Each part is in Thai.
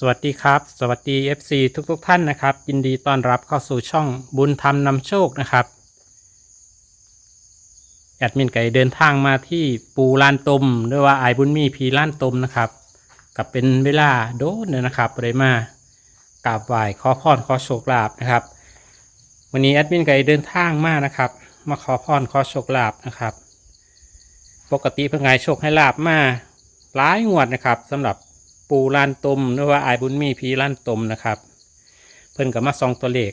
สวัสดีครับ สวัสดี FC ทุกๆทท่านนะครับ ยินดีต้อนรับเข้าสู่ช่องบุญธรรมนำโชคนะครับแอดมินไก่เดินทางมาที่ปูลานตมหรือว่าไอาบุญมีพีลานตมนะครับกับเป็นเวลาโดนเลยนะครับเลยมากราบไหว้ขอพรขอโชคลาภนะครับ วันนี้แอดมินไก่เดินทางมานะครับ มาขอพรขอโชคลาภนะครับ ปกติเพื่อไงโชคให้ลาบมาหลายงวดนะครับสำหรับ ปูลานตมหรือว่าอายบุญมีพีลานตมนะครับ เพิ่นกับมาซองตัวเลข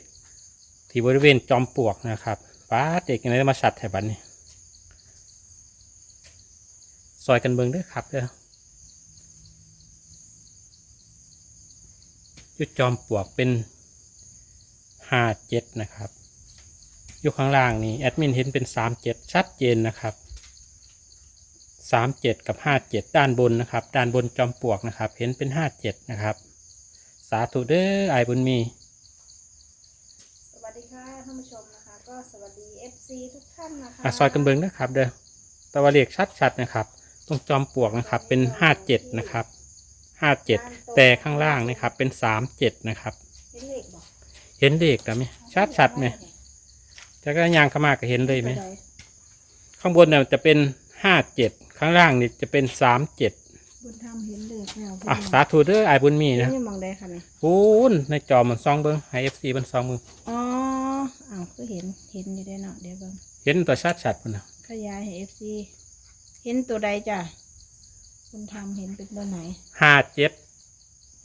ที่บริเวณจอมปลวกนะครับป้าเด็กยังไงมาชัดแถวบันนี้ซอยกันเบิงด้วยครับเด้ออยุดจอมปลวกเป็นห้าเจ็ดนะครับอยู่ข้างล่างนี่แอดมินเห็นเป็นสามเจ็ดชัดเจนนะครับ สามเจ็ดกับห้าเจ็ดด้านบนนะครับ ด้านบนจอมปลวกนะครับ เห็นเป็นห้าเจ็ดนะครับ สาธุเด้อไอายบุญมี สวัสดีค่ะท่านผู้ชมนะคะ ก็สวัสดี FC ทุกท่านนะคะอะซอยกันเบิงนะครับ เด้อตะวันเลขชัดๆนะครับ ตรงจอมปลวกนะครับ เป็นห้าเจ็ดนะครับห้าเจ็ดแต่ข้างล่างนะครับ เป็นสามเจ็ดนะครับเป็นเลขบอกเห็นเลขแล้วไหมชัดๆไหมแต่ก็ยางเข้ามาก็เห็นเลยไหมตัวใดข้างบนเนี่ยจะเป็นห้าเจ็ด ข้างล่างนี่จะเป็นสามเจ็ดบุญธรรมเห็นเลขแล้วอะสาธุเด้อไอายบุญมีเห็นนะอยังมองได้ค่ะเนี่ยปูนในจอมันซองเบิงให้เอฟซีมันซองเบิงอ๋ออ้าวก็เห็นเห็นอยู่ได้เนาะเดี๋ยวเบิ่งเห็นตัวชัดชัดๆพุ่นนะขยายให้ FC เห็นตัวใดจ้ะบุญธรรมเห็นเป็นตัวไหนห้าเจ็ด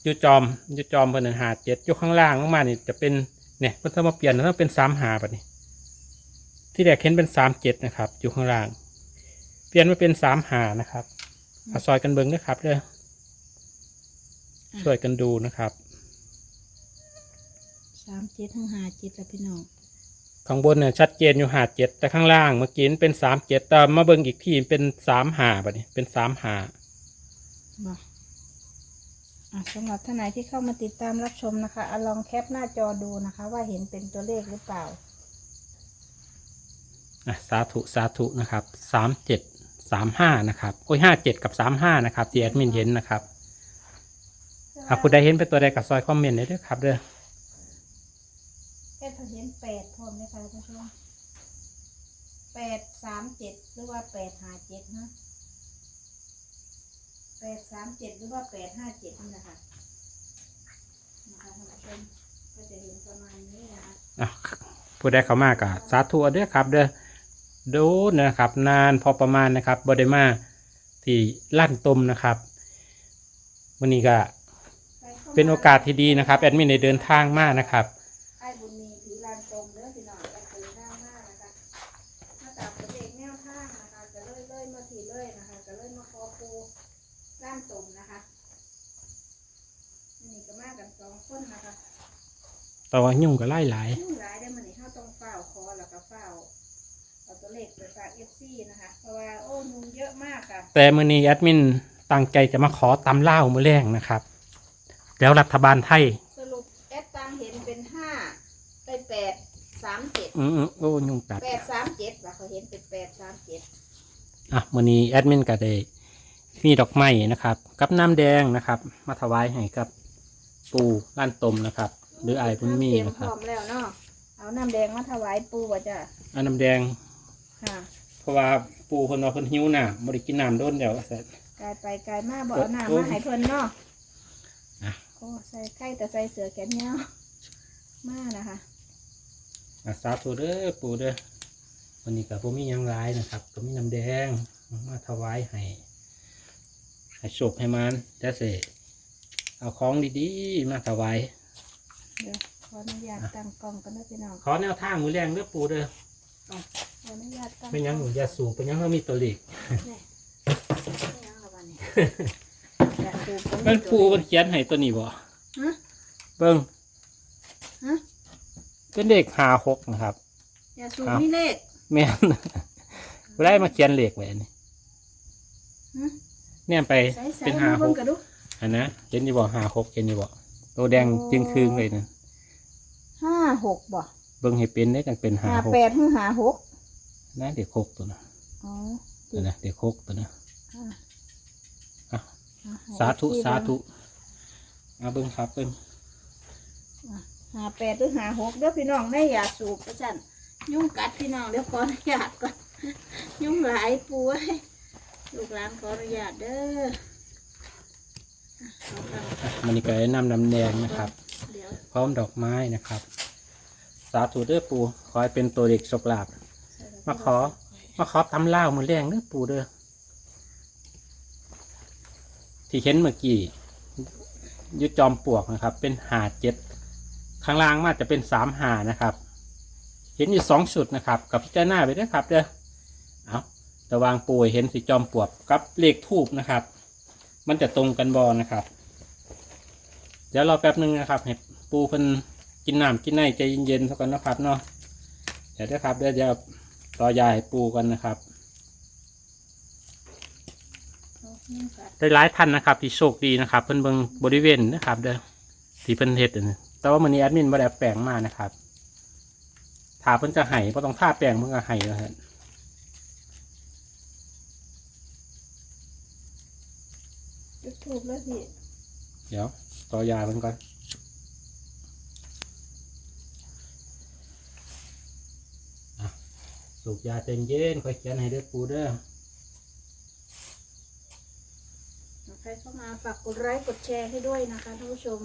อยู่จอมอยู่จอมเพิ่นห้าเจ็ดอยู่ข้างล่างลงมานี่จะเป็นเนี่ยเพิ่นถ้ามาเปลี่ยนต้องเป็นสามหาแบบนี้ ที่แรกเห็นเป็นสามเจ็ดนะครับ อยู่ข้างล่าง เปลี่ยนมาเป็นสามหานะครับเอาซอยกันเบิ้งนะครับเด้อช่วยกันดูนะครับสามเจ็ดทั้งห้าเจ็ดแล้วพี่น้องข้างบนเนี่ยชัดเจนอยู่หาเจ็ดแต่ข้างล่างเมื่อกี้เป็นสามเจ็ดแต่มาเบิ้งอีกทีเป็นสามหาแบบนี้เป็นสามหาบอกอะสำหรับท่านไหนที่เข้ามาติดตามรับชมนะคะอะลองแคปหน้าจอดูนะคะ ว่าเห็นเป็นตัวเลขหรือเปล่าอะสาธุ สาธุ นะครับสามเจ็ด สามห้านะครับโอ้ยห้าเจ็ดกับสามห้านะครับที่แอดมินเห็นนะครับหากผู้ใดเห็นเป็นตัวใดกับซอยคอมเมนต์ได้ด้วยครับเด้อแค่เห็นแปดพร้อมเลยค่ะท่านผู้ชมแปดสามเจ็ดหรือว่าแปดห้าเจ็ดนะแปดสามเจ็ดหรือว่าแปดห้าเจ็ดนี่นะคะนะคะท่านผู้ชมก็จะเห็นประมาณนี้นะคะ อะผู้ใดเข้ามากับสาธุเอาเด้อครับเด้อ ดูนะครับนานพอประมาณนะครับบไดมาที่ลั่นตมนะครับวันนี้ก็เป็นโอกาสที่ดีนะครับ แอดมินได้เดินทางมากนะครับไอ้บุญมีผีลานตรงเด้อพี่น้องแต่เคยได้มากนะคะมาตามประเด็กแนวทางนะคะจะเลื่อยเลื่อยๆมาทีเลื่อยนะคะจะเลื่อยมาคอปูล้านตรงนะคะนี่ก็มากันสองคนนะคะแต่ว่ายุ่งกับไล่หลาย ตัวเลขไปฝากเอฟซีนะคะ เพราะว่าโอ้ยุงเยอะมากค่ะ แต่มือนี้แอดมินตั้งใจจะมาขอตำเล่ามือแรงนะครับ แล้วรัฐบาลไทย สรุปแอดตังเห็นเป็นห้าไปแปดสามเจ็ดอืมๆโอ้ยุ่งกัด แปดสามเจ็ดว่ะเขาเห็นเป็นแปดสามเจ็ดอะมือนี้แอดมินก็ได้มีดอกไม้นะครับ กับน้ำแดงนะครับ มาถวายให้กับปูล้านตมนะครับ หรือไอ้ายบุญมีเตรียมนะคพรับร้อมแล้วเนาะเอาน้ำแดงมาถวายปูว่ะจ้ะเอาน้ำแดง ค่ะเพราะว่าปูเพิ่นว่าเพิ่นหิวน้ำบ่ได้กินน้ำโดนแล้วว่าซั่นกายไปกายมาบอกเอาน้ำมาให้เพิ่นเนาะอะ โอ้ใส่ไข่แต่ใส่เสือแขนยาวมานะคะ อะสาธุเด้อปูเด้อวันนี้ก็บ่มีหยังหลายนะครับก็มีน้ำแดงมาถวายให้ให้โชคให้มันจะเสเอาของดีๆ มาถวาย เดี๋ยวขออนุญาตตั้งกล้องกันนะพี่น้องขอแนวทางมือแรงเด้อปูเด้อ ขออนุญาตตั้งเป็นหยังหนูอย่าสูงเป็นหยังเรามีตัวเลขเนี่ยไม่ยังละวันนี้อยากปูผมมันปูมันเขียนให้ตัวนี้บ่ฮะ เบิ่งฮะ เป็นเลขห้าหกนะครับ อย่าสูบครับมีเลข แม่นบ่ได้มาเขียนเลขไว้อันนี้ฮะเนี่ยไปใส่ใส่เป็นมาห้าหเบิ่งกกันดูอันนะเห็นนี่บ่ห้าหกเห็นนี่บ่ตัวแดงโอ้ จึงคืงเลยนะห้าหกบ่ เบิ่งให้เป็นได้กันเป็นห้าห้าหกแปดหรือห้าหกนะเด็กหกตัวนะอ๋อตัวนะเด็กหกตัวนะอะอะอะให้สาธุที่สาธุเเอาเบิ้งครับเบิ้งหาแปดหรือหาหกเด้อพี่น้องได้อย่าสูบประจันยุ่งกัดพี่น้องเดี๋ยวขออนุญาตก่อน ยุ่งหลายปูไว้ยลูกหลานขออนุญาตเด้ออะเอาครับอะมันนี่ก็ได้นำน้ำแดงนะครับ เดี๋ยว พร้อมดอกไม้นะครับ สาธุเด้อปูขอให้เป็นตัวเด็กโชคลาภมาขอ มาขอตำเล่าวมือแรงเด้อปูเด้อที่เห็นเมื่อกี้ยุจอมปลวกนะครับ เป็นหาเจ็ดข้างล่างมาจะเป็นสามหานะครับ เห็นอยู่สองชุดนะครับกับพิจารณาไปด้วยครับเด้อเอาระวางปูให้เห็นสีจอมปลวกกับเลขทูบนะครับ มันจะตรงกันบอนะครับ เดี๋ยวรอแป๊บหนึ่งนะครับ ให้ปูเพิ่น กินน้ำกินในใจเย็นๆสักก่อนนะครับเนาะเดี๋ยวนะครับเดี๋ยวจะต่อยาให้ปูกันนะครับเอายุ่งกัดได้หลายท่านนะครับ ที่โชคดีนะครับ เพิ่นเบิ่งบริเวณนะครับเด้อที่เพิ่นเฮ็ดอันนี้แต่ว่ามันนี้แอดมินบ่ได้เอาแปลงมานะครับถ้าเพิ่นจะให้บ่ต้องท่าแปลงเพิ่นก็ให้แล้วฮะจุดทูบแล้วพี่เดี๋ยวต่อยาเพิ่นก่อนอะ สูบยาใจเย็นค่อยเขียนให้เด้อปูเด้อใครเข้ามาฝากกดไลค์กดแชร์ให้ด้วยนะคะท่านผู้ชม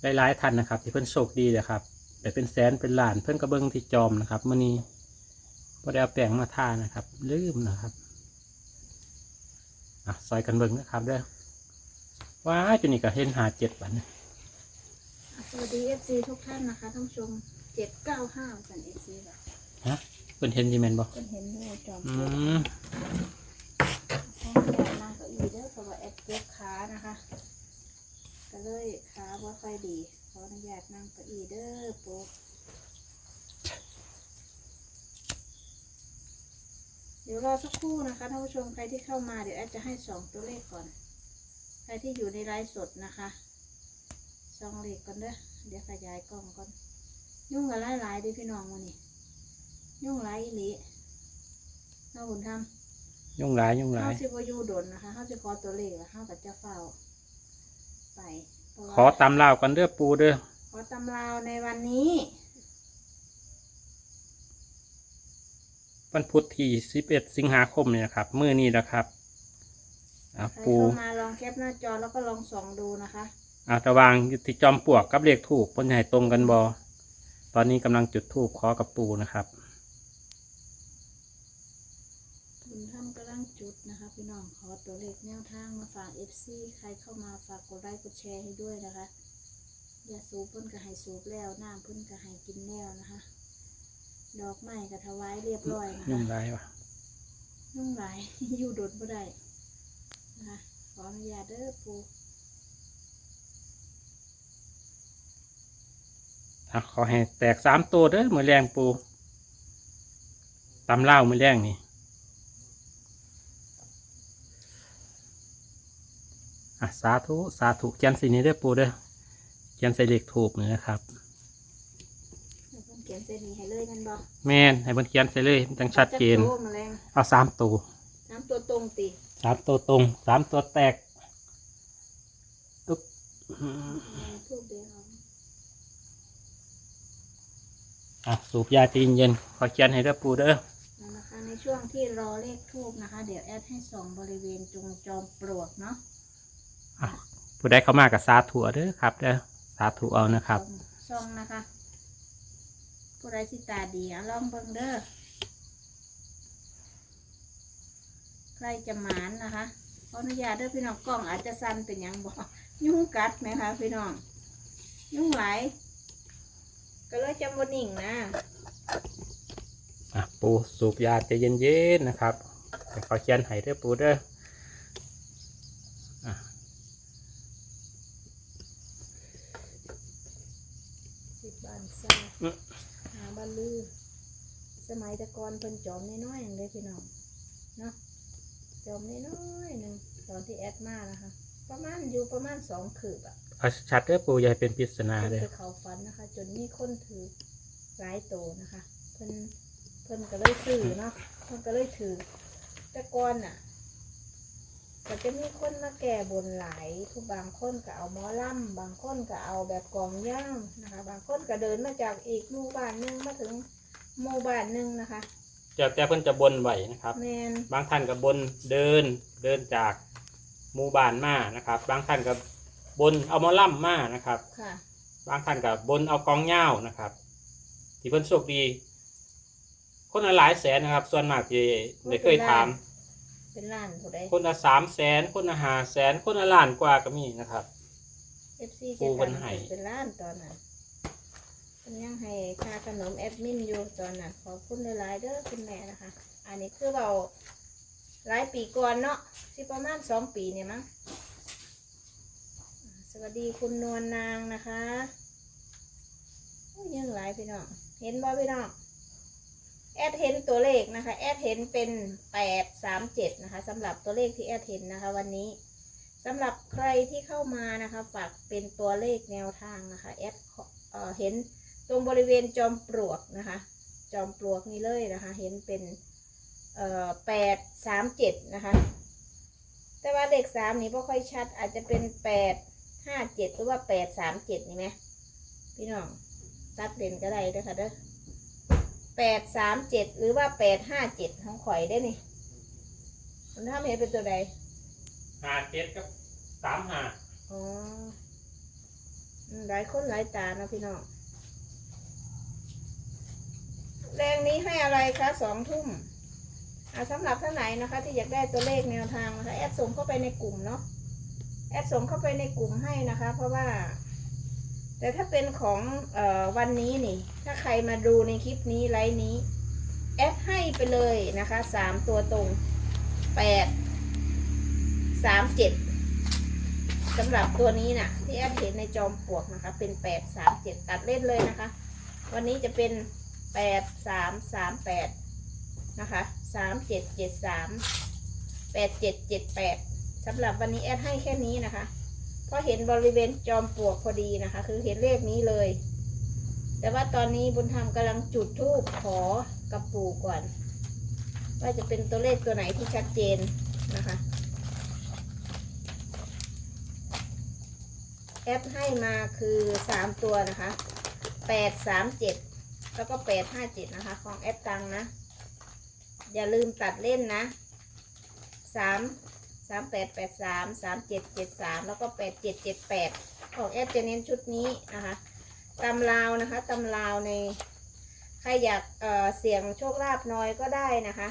ได้หลายท่านนะครับ ที่เพิ่นโชคดีนะครับแต่เป็นแสนเป็นล้านเพิ่นก็เบิ่งที่จอมนะครับมื้อนี้บ่ได้เอาแปลงมาทานะครับ ลืมนะครับ อะซอยกันเบิ่งนะครับเด้อว้าจุนี่ก็เห็นหาเจ็ดบัดนะสวัสดี FC ทุกท่านนะคะท่านผู้ชม795สัน FC ค่ะฮะเพิ่นเห็นดีแม่นบ่เพิ่นเห็นด้วยจอมอืปลวกมห้องใหญ่นั่งเก้าอี้เด้อเพราะว่าแอดเจ็บขานะคะ ก็เลยขาว่าค่อยดีขออนุญาตนั่งเก้าอี้เด้อปุ๊บ เดี๋ยวรอสักครู่นะคะท่านผู้ชมใครที่เข้ามาเดี๋ยวแอดจะให้สองตัวเลขก่อน ใครที่อยู่ในไลฟ์สดนะคะสองเลขก่อนเด้อเดี๋ยวขยายกล้องก่อน ยุ่งกับหลายๆเดิพี่น้องวันนี้ ยุ่งหลายอีหลีน้าบุญธรรมยุ่งหลายยุ่งหลาเขายสิบอยู่ดนนะคะเขาจะขอตัวเลขแล้วเขากับเจ้าเฝ้าไปเพราะว่าขอตำลาวกันเด้อปูเด้อขอตำราวในวันนี้ วันพุธที่11สิงหาคมนี่นะครับมื้อนี้นะครับอะใครปู เข้ามาลองแคปหน้าจอแล้วก็ลองส่องดูนะคะอะระหวางอยู่ที่จอมปลวกกับเลขถูกเพิ่นให้ตรงกันบ่ตอนนี้กำลังจุดธูปขอกับปูนะครับคุณท่านกำลังจุดนะคะพี่น้องขอตัวเลขแนวทางมาฝากเอฟซีใครเข้ามาฝากกดไลค์กดแชร์ให้ด้วยนะคะ อย่าสูบเพิ่นก็ให้สูบแล้วน้ำเพิ่นก็ให้กินแล้วนะคะ ดอกไม้ก็ถวายเรียบร้อยนะยุ่งคะหลายว่ะยุ่งหลาย อยู่โดดบ่ได้นะคะขออนุญาตเด้อปูอะขอให้แตกสามตัวเด้อมือแรงปูตำเล่าวมือแรงนี่อะสาธุ สาธุเขียนสีนี้เด้อปูเด้อเขียนใส่เลขถูกนี่นะครับให้ เพิ่นเขียนเส้นนี้ให้เลยแมันบอกแม่นให้เพิ่นเขียนใส่เลยมันจังชัดเจนจักโตแมลงเอาสามตัวน้ำตัวตรงติสามตัวตรงสามตัวแตกตุ๊บอืมทูบเดียวเอาอะสูบยาจีนเย็นขอเขียนให้เด้อปูเด้อนั่นนะคะ ในช่วงที่รอเลขทูบนะคะ เดี๋ยวแอดให้ส่องบริเวณจงจอมปลวกเนาะอะผู้ใดเข้ามากับสาธุเอาเด้อครับเด้อสาธุเอานะครับส่องนะคะ ผู้ใดสิตาดีอะลองเบิ่งเด้อใครจะหมานนะคะขออนุญาตเด้อพี่น้องกล้องอาจจะสั่นเป็นยังบอกยุ่งกัดไหมคะพี่น้อง ยุ่งไหลก็เลยจำบนนิ่งนะอะปูสูบยาใจเย็นๆนะครับให้ขอเขียนให้เด้อปูเด้ออะ สิบบานซ่าหาบ้าน ลือ สมัยแตะกอนเพิ่นจอมน้อยๆอย่างเลยพี่น้องเนาะจอมน้อยๆหนึ่งตอนที่แอดมานะคะ ประมาณอยู่ประมาณสองคืบอะเอาชัดเด้อปูอย่าให้เป็นปริศนาเพิ่นเด้อไปเขาฝันนะคะ จนมีคนถือหลายโตนะคะ เพิ่นเพิ่นก็เลยซื้อเนาะเพิ่นก็เลยถือแต่ก่อนน่ะ ก็จะมีคนมาแก่บนหลายทุกบางคนก็เอาหมอล่ำบางคนก็เอาแบบกองย่างนะคะ บางคนก็เดินมาจากอีกหมู่บ้านหนึงมาถึงหมู่บ้านหนึงนะคะ เดี๋ยวแต่เพิ่นจะบนไหวนะครับ แมนบางท่านกับบนเดินเดินจากหมู่บ้านมานะครับ บางท่านกับบนเอาหมอล่ำมานะครับ ค่ะ บางท่านกับบนเอากองเหย้านะครับ ที่เพิ่นโชคดี คนละหลายแสนนะครับ ส่วนมากที่ได้เคยถาม เป็นล้านผู้ใด คนละสามแสนคนละห้าแสนคนละล้านกว่าก็มีนะครับเอฟซีปูเพิ่นให้เป็นล้านตอนนั้นเพิ่นยังให้ค่าขนมแอดมินอยู่ตอนนั้นขอบคุณหลายๆเด้อคุณแม่นะคะ อันนี้คือเราหลายปีก่อนเนาะสิประมาณสองปีเนี่ยมั้งสวัสดีคุณนวลนางนะคะโอ้ยยังหลายพี่น้องเห็นบ่พี่น้อง แอดเห็นตัวเลขนะคะ แอดเห็นเป็นแปดสามเจ็ดนะคะสำหรับตัวเลขที่แอดเห็นนะคะวันนี้สำหรับใครที่เข้ามานะคะฝากเป็นตัวเลขแนวทางนะคะแอดเออเห็นตรงบริเวณจอมปลวกนะคะ จอมปลวกนี่เลยนะคะ เห็นเป็นเอ่อแปดสามเจ็ดนะคะ แต่ว่าเลขสามนี่ไม่ค่อยชัด อาจจะเป็นแปดห้าเจ็ดหรือว่าแปดสามเจ็ดนี่ไหมพี่น้องตัดเด่นก็ได้ด้วยค่ะเด้อ แปดสามเจ็ดหรือว่าแปดห้าเจ็ดของข่อยได้นี่มันทำเห็นเป็นตัวใดห้าเจ็ดกับสามห้าอ๋ออืมหลายคนหลายตานะพี่น้องแรงนี้ให้อะไรคะสองทุ่มอ่าสำหรับท่านไหนนะคะ ที่อยากได้ตัวเลขแนวทางนะคะแอดส่งเข้าไปในกลุ่มเนาะแอดส่งเข้าไปในกลุ่มให้นะคะ เพราะว่า แต่ถ้าเป็นของออวันนี้นี่ ถ้าใครมาดูในคลิปนี้ไลฟ์นี้ แอดให้ไปเลยนะคะสามตัวตรงแปดสามเจ็ดสำหรับตัวนี้น่ะ ที่แอดเห็นในจอมปลวกนะคะ เป็นแปดสามเจ็ดตัดเล่นเลยนะคะ วันนี้จะเป็นแปดสามสามแปดนะคะสามเจ็ดเจ็ดสามแปดเจ็ดเจ็ดแปดสำหรับวันนี้แอดให้แค่นี้นะคะ เพราะเห็นบริเวณจอมปลวกพอดีนะคะ คือเห็นเลขนี้เลย แต่ว่าตอนนี้บุญธรรมกำลังจุดธูปขอกับปู่ก่อน ว่าจะเป็นตัวเลขตัวไหนที่ชัดเจนนะคะแอดให้มาคือสามตัวนะคะแปดสามเจ็ดแล้วก็แปดห้าเจ็ดนะคะ ของแอดตังนะ อย่าลืมตัดเล่นนะสาม สามแปดแปดสามสามเจ็ดเจ็ดสามแล้วก็แปดเจ็ดเจ็ดแปดของแอดจะเน้นชุดนี้นะคะตำลาวนะคะตำลาวในใครอยากเเสี่ยงโชคลาภน้อยก็ได้นะคะ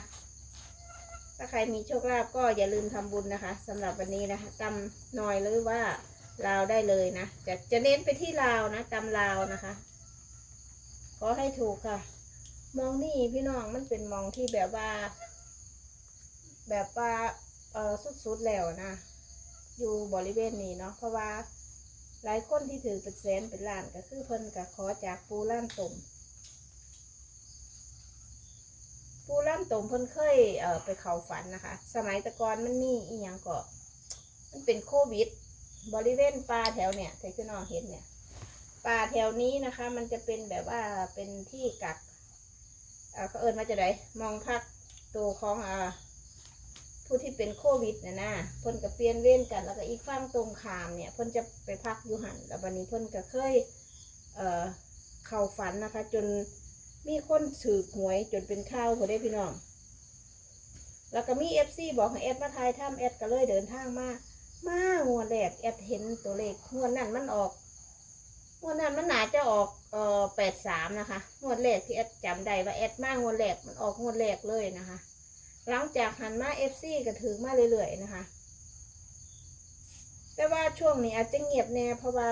ถ้าใครมีโชคลาภก็อย่าลืมทำบุญนะคะสำหรับวันนี้นะคะตำน้อยหรือว่าลาวได้เลยนะ จะจะเน้นไปที่ลาวนะตำลาวนะคะขอให้ถูกค่ะ มองนี่พี่น้องมันเป็นมองที่แบบว่า แบบว่า เออสุดๆแล้วนะ อยู่บริเวณนี้เนาะเพราะว่าหลายคนที่ถือเป็นแสนเป็นล้านก็คือเพิ่นก็ขอจากปูล้านตุ่มปูล้านตุ่มเพิ่นเคยเออไปเข้าฝันนะคะ สมัยตะกอนมันมีอีหยังก็มันเป็นโควิด บริเวณป่าแถวเนี่ยที่พี่น้องเห็นเนี่ยป่าแถวนี้นะคะ มันจะเป็นแบบว่าเป็นที่กักเออเขาเอิญมาจะได้มองพักตัวของอ่า ผู้ที่เป็นโควิดนะนะเพิ่นก็เปลี่ยนเว้นกัน แล้วก็อีกฝั่งตรงขามเนี่ยเพิ่นจะไปพักอยู่หันแล้ววันนี้เพิ่นก็เคยเอ่อเข้าฝันนะคะ จนมีคนถือหวยจนเป็นข้าวพอได้พี่น้อง แล้วก็มีเอฟซีบอกให้แอดมาทายถ้ำแอดก็เลยเดินทางมา มาหัวแรกแอดเห็นตัวเลขหัวนั่นมันออกงวนั้นมันหนาจะออกเอ่อแปดสามนะคะงวแรกที่แอดจำได้ว่าแอดมางวแรกมันออกงวแรกเลยนะคะ หลังจากหันมาเอฟซีก็ถือมาเรื่อยๆนะคะ แต่ว่าช่วงนี้อาจจะเงียบแน่เพราะว่า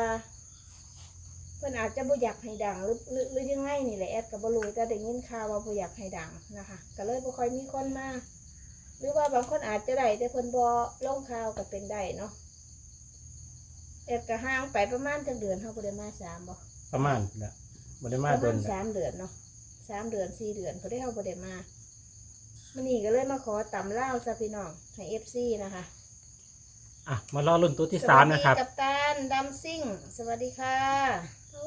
เพื่อนอาจจะบ่อยากให้ดังหรือหรือหรือยังไงนี่แหละแอดกับบรูแต่ได้ยินข่าวว่าบ่อยากให้ดังนะคะก็เลยบ่ค่อยมีคนมาหรือว่าบางคนอาจจะได้แต่เพิ่นบ่ลงข่าวก็เป็นได้เนาะแอดก็ห่างไปประมาณจักเดือนเขาบ่ได้มาสามบ่ประมาณนะบได้ปมาระโดมาณนสามเดือนเนาะสามเดือนสี่เดือนเขาได้เขาบ่ได้มา มันนี่ก็เลยมาขอตำเล่าวซะพี่น้องให้เอฟซีนะคะอะมารอรุ่นตัวที่สามนะครับสวัสดีกัปตันดัมซิ่ง สวัสดีค่ะ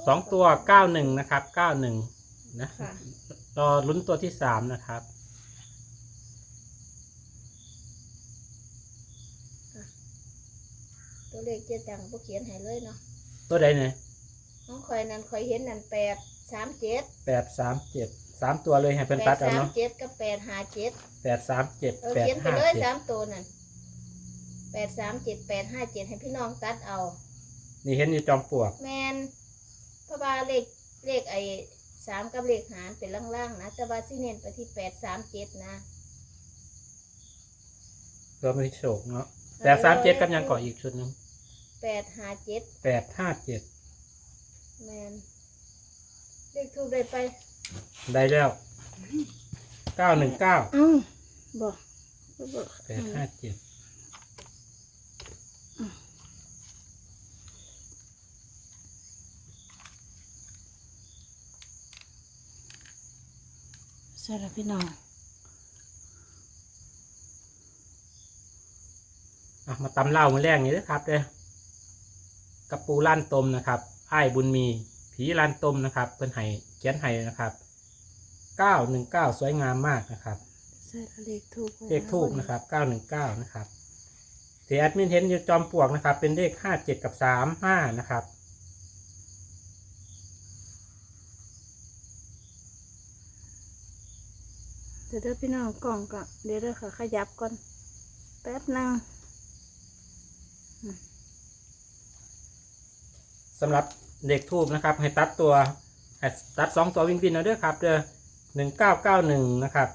สองตัวเก้าหนึ่งนะครับเก้าหนึ่งนะค่ะ รอลุ้นตัวที่สามนะครับ ตัวเลขเจ๊ตังบ่เขียนให้เลยเนาะตัวใดเนี่ยน้องคอยนั่นคอยเห็นนั่นแปดสามเจ็ดแปดสามเจ็ด สามตัวเลยให้เป็นแปตัดดเอาสามเนาะเจ็ดกับแปดห้าเจ็ดแปดสามเจ็ดเออแปดเขียนไปห้าเลยเจ็ดสามตัวนั่นแปดสามเจ็ดแปดห้าเจ็ดให้พี่น้องตัดเอา นี่เห็นอยู่จอมปลวก แมนเพราะว่าเลขเลขไอ้สามกับเลขหารเป็นล่างๆนะแต่ว่าสิเน้นไปที่แปดสามเจ็ดนะเพื่อไม่ให้โศกเนาะแปดสามเจ็ดกับยังก่ออีกชุดหนึ่งแปดห้าเจ็ดแปดห้าเจ็ดแมนเลขทูบได้ไป ได้แล้วเก้าหนึ่งเก้าเอ้าบอกบอกแปดห้าเจ็ดใช่แล้วพี่น้องอะมาตำเหล้ามือแรกนี้ด้วยครับเด้อกับปูล้านตมนะครับไอ้ายบุญมีผีล้านตมนะครับ เพิ่นไห้ เขียนไห้นะครับเก้าหนึ่งเก้าสวยงามมากนะครับใช่แล้วเลขทูบเลขทูบนะครับเก้าหนึ่งเก้านะครับที่แอดมินเห็นอยู่จอมปลวกนะครับ เป็นเลขห้าเจ็ดกับสามห้านะครับเดี๋ยวเด้อพี่น้องกล่องก่อนเดี๋ยวเด้อค่ะขยับก่อนแป๊บหนึงสำหรับเด็กทูบนะครับ ให้ตัดตัวให้ ตัดสองตัววิ่งวินเอาด้วยครับเด้อหนึ่งเก้าเก้าหนึ่งนะครับ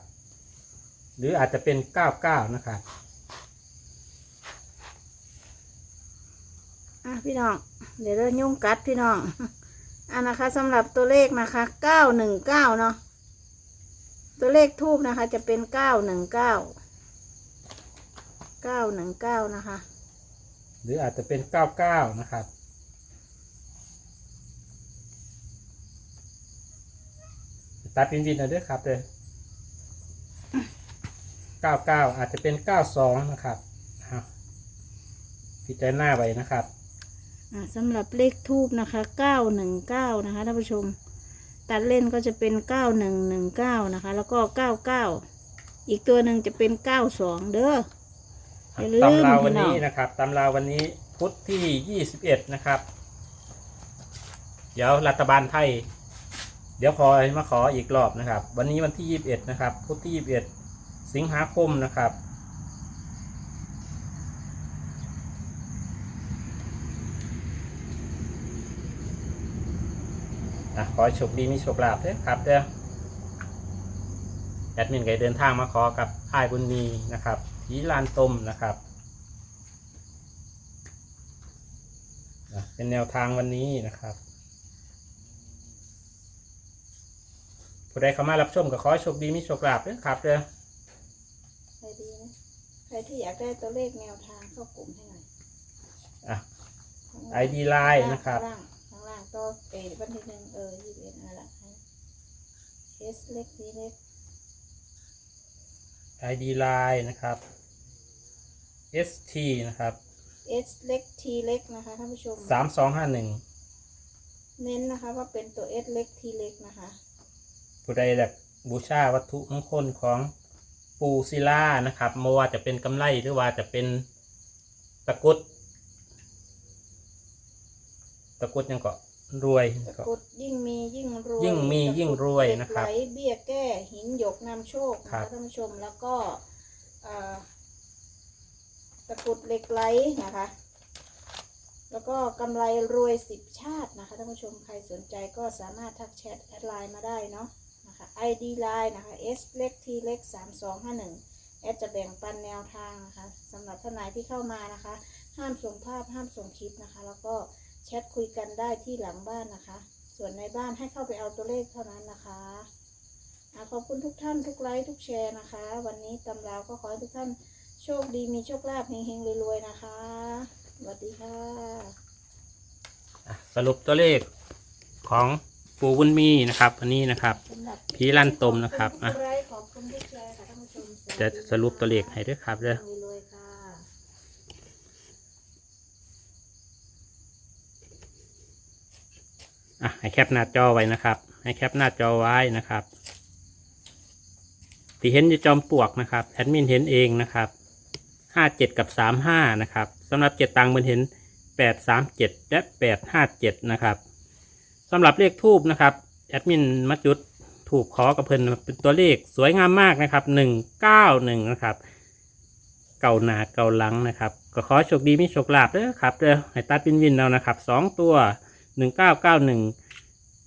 หรืออาจจะเป็นเก้าเก้านะครับอะพี่น้อง เดี๋ยวเรายุ่งกัดพี่น้องอะนะคะสำหรับตัวเลขนะคะเก้าหนึ่งเก้าเนาะตัวเลขทูบนะคะ จะเป็นเก้าหนึ่งเก้าเก้าหนึ่งเก้านะคะ หรืออาจจะเป็นเก้าเก้านะครับ ตัดวินวินเอาด้วยครับเด้อเก้าเก้าอาจจะเป็นเก้าสองนะครับอะพิจารณาไว้นะครับอะสำหรับเลขทูบนะคะเก้าหนึ่งเก้านะคะท่านผู้ชม ตัดเล่นก็จะเป็นเก้าหนึ่งหนึ่งเก้านะคะ แล้วก็เก้าเก้าอีกตัวหนึ่งจะเป็นเก้าสองเด้ออย่าลืมตำราวันพี่น้นี้องนะครับตำราวันนี้พุธที่21นะครับ เดี๋ยวรัฐบาลไทย เดี๋ยวขอมาขออีกรอบนะครับ วันนี้วันที่ 21 นะครับพุธที่ 21 สิงหาคมนะครับอะขอโชคดีมีโชคลาภด้วยครับเด้อแอดมินก็เดินทางมาขอกับอ้ายบุญมีนะครับผีลานตมนะครับอะเป็นแนวทางวันนี้นะครับ ผู้ใดเข้ามารับชมก็ขอให้โชคดีมีโชคลาภด้วยครับเด้อใครดีนะใครที่อยากได้ตัวเลขแนวทางเข้ากลุ่มให้หน่อยอะข้างไอล่างดีไลน์นะครับ ข้างล่างข้างล่างก็เอวันที่หนึ่งเออยี่สิบเอ็ดนั่นแหละเอสเล็กดีเล็ก ID Line นะครับ ST นะครับ เอสเล็กทีเล็กนะคะท่านผู้ชมสามสองห้าหนึ่งเน้นนะคะว่าเป็นตัวเอสเล็กทีเล็กนะคะ ผู้ใดอยากบูชาวัตถุมงคลของปูศิลานะครับไม่ว่าจะเป็นกำไรหรือว่าจะเป็นตะกรุดตะกรุดยังก็รวยตะก็กรุดยิ่งมียิ่งรวยยิ่งมีตะกรุดยิ่งรวยนะครับเหล็กไหลเบี้ยแก้หินหยกนำโชคนะครัคะบ ท่านผู้ชมแล้วก็เอ่อตะกรุดเหล็กไหลนะคะ แล้วก็กำไรรวยสิบชาตินะคะท่านผู้ชมใครสนใจก็สามารถทักแชทแอดไลน์มาได้เนาะนะคะ ID ไลน์นะคะ S เล็ก T เล็กสามสองห้าหนึ่งแอดจะแบ่งปันแนวทางนะคะสำหรับท่านไหนที่เข้ามานะคะ ห้ามส่งภาพห้ามส่งคลิปนะคะ แล้วก็แชทคุยกันได้ที่หลังบ้านนะคะ ส่วนในบ้านให้เข้าไปเอาตัวเลขเท่านั้นนะคะอะขอบคุณทุกท่านทุกไลค์ทุกแชร์นะคะ วันนี้ตำราก็ขอให้ทุกท่านโชคดีมีโชคลาภเฮงๆรวยๆนะคะสวัสดีค่ะ สรุปตัวเลขของ ปูบุญมีนะครับวันนี้นะครับสำหรับผีลั่นตมนะครับอะจะสรุปตัวเลขให้ด้วยครับเด้อรวยๆค่ะอะให้แคปหน้าจอไว้นะครับ ให้แคปหน้าจอไว้นะครับที่เห็นอยู่จอมปลวกนะครับแอดมินเห็นเองนะครับห้าเจ็ดกับสามห้านะครับสำหรับเจ็ดตังค์มันเห็นแปดสามเจ็ดและแปดห้าเจ็ดนะครับ สำหรับเลขทูบนะครับแอดมินมาจุดถูกขอกับเพิ่นเป็นตัวเลขสวยงามมากนะครับหนึ่งเก้าหนึ่งนะครับ เก่าหนาเก่าหลังนะครับ ก็ขอโชคดีมีโชคลาภเด้อครับเด้อให้ตัดวินวินเอานะครับสองตัวหนึ่งเก้าเก้าหนึ่ง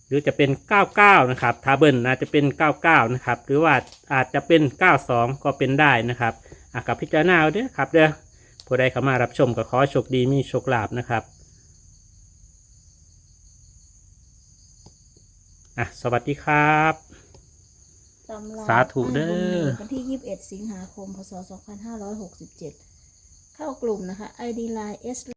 หรือจะเป็นเก้าเก้านะครับทาเบิลอาจจะเป็นเก้าเก้านะครับ หรือว่าอาจจะเป็นเก้าสองก็เป็นได้นะครับอะกับพิจารณาเด้อครับเด้อผู้ใดเข้ามารับชมก็ขอโชคดีมีโชคลาภนะครับ อะ สวัสดีครับ ตำราสาธุเด้อ วันที่ 21 สิงหาคม พศ 2567 เข้ากลุ่มนะคะ ID Line S